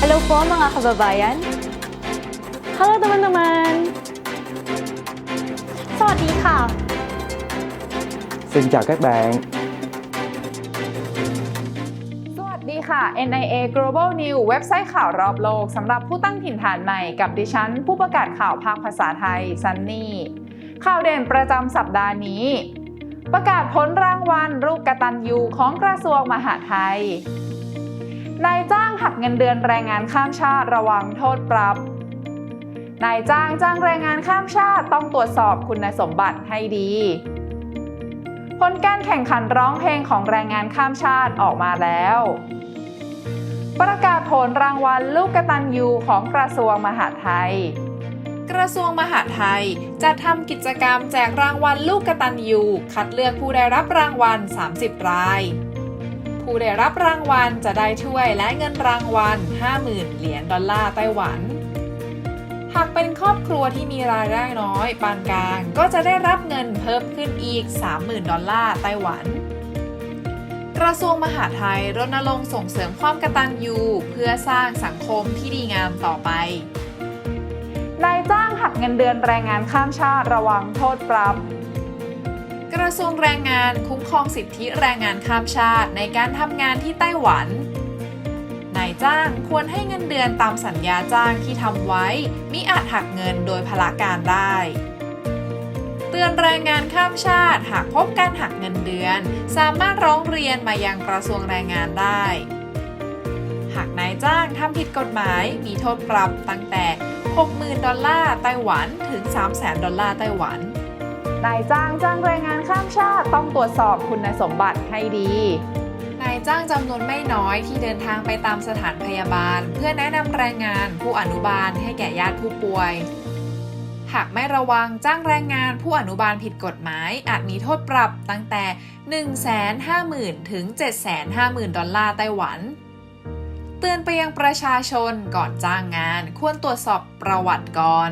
Hello po mga kababayan. Hello teman-teman. สวัสดีค่ะ Xin chào các bạn. สวัสดีค่ะ NIA Global News เว็บไซต์ข่าวรอบโลกสำหรับผู้ตั้งถิ่นฐานใหม่กับดิฉัน ผู้ประกาศข่าวภาคภาษาไทยซันนี่ข่าวเด่นประจำสัปดาห์นี้ ประกาศผลรางวัลรูปกตัญญูของกระทรวงมหาดไทย นายจ้างหักเงินเดือนแรงงานข้ามชาติระวังโทษปรับ นายจ้างจ้างแรงงานข้ามชาติต้องตรวจสอบคุณสมบัติให้ดี ผลการแข่งขันร้องเพลงของแรงงานข้ามชาติออกมาแล้ว ประกาศผลรางวัลลูกกตัญญูของกระทรวงมหาดไทย กระทรวงมหาดไทยจะทำกิจกรรมแจกรางวัลลูกกตัญญูคัดเลือกผู้ได้รับรางวัล 30 ราย ผู้ได้รับรางวัลจะได้ถ้วยและเงินรางวัล 50,000 เหรียญดอลลาร์ไต้หวันหากเป็นครอบครัวที่มีรายได้น้อย ปานกลาง ก็จะได้รับเงินเพิ่มขึ้นอีก 30,000 ดอลลาร์ไต้หวัน กระทรวงมหาดไทยรณรงค์ส่งเสริมความกตัญญูเพื่อสร้างสังคมที่ดีงามต่อไป นายจ้างหักเงินเดือนแรงงานข้ามชาติระวังโทษปรับ กระทรวงแรงงานคุ้มครองสิทธิแรงงานข้ามชาติในการทำงานที่ไต้หวัน นายจ้างควรให้เงินเดือนตามสัญญาจ้างที่ทำไว้ มิอาจหักเงินโดยพละการได้ เตือนแรงงานข้ามชาติหากพบการหักเงินเดือน สามารถร้องเรียนมายังกระทรวงแรงงานได้ หากนายจ้างทำผิดกฎหมายมีโทษปรับตั้งแต่ 60,000 ดอลลาร์ไต้หวันถึง 300,000 ดอลลาร์ไต้หวัน นายจ้างจ้างแรงงานข้ามชาติต้องตรวจสอบคุณสมบัติให้ดี นายจ้างจำนวนไม่น้อยที่เดินทางไปตามสถานพยาบาล เพื่อแนะนำแรงงานผู้อนุบาลให้แก่ญาติผู้ป่วย หากไม่ระวังจ้างแรงงานผู้อนุบาลผิดกฎหมาย อาจมีโทษปรับตั้งแต่ 150,000 ถึง 750,000 ดอลลาร์ไต้หวันเตือนไปยังประชาชนก่อนจ้างงาน ควรตรวจสอบประวัติก่อน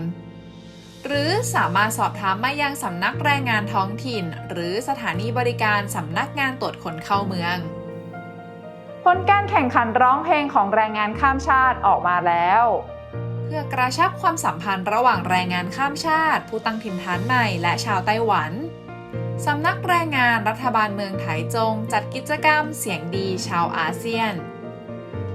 หรือสามารถสอบถามมายังสำนักแรงงานท้องถิ่น หรือสถานีบริการสำนักงานตรวจคนเข้าเมือง ผลการแข่งขันร้องเพลงของแรงงานข้ามชาติออกมาแล้ว เพื่อกระชับความสัมพันธ์ระหว่างแรงงานข้ามชาติ ผู้ตั้งถิ่นฐานใหม่และชาวไต้หวันสำนักแรงงานรัฐบาลเมืองไถจง จัดกิจกรรมเสียงดีชาวอาเซียน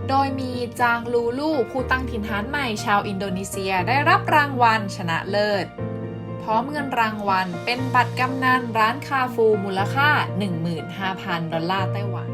โดยมีจางลูลูผู้ตั้งถิ่นฐานใหม่ชาวอินโดนีเซียได้รับรางวัลชนะเลิศ พร้อมเงินรางวัลเป็นบัตรกำนันร้านคาฟูมูลค่า 15,000 ดอลลาร์ไต้หวัน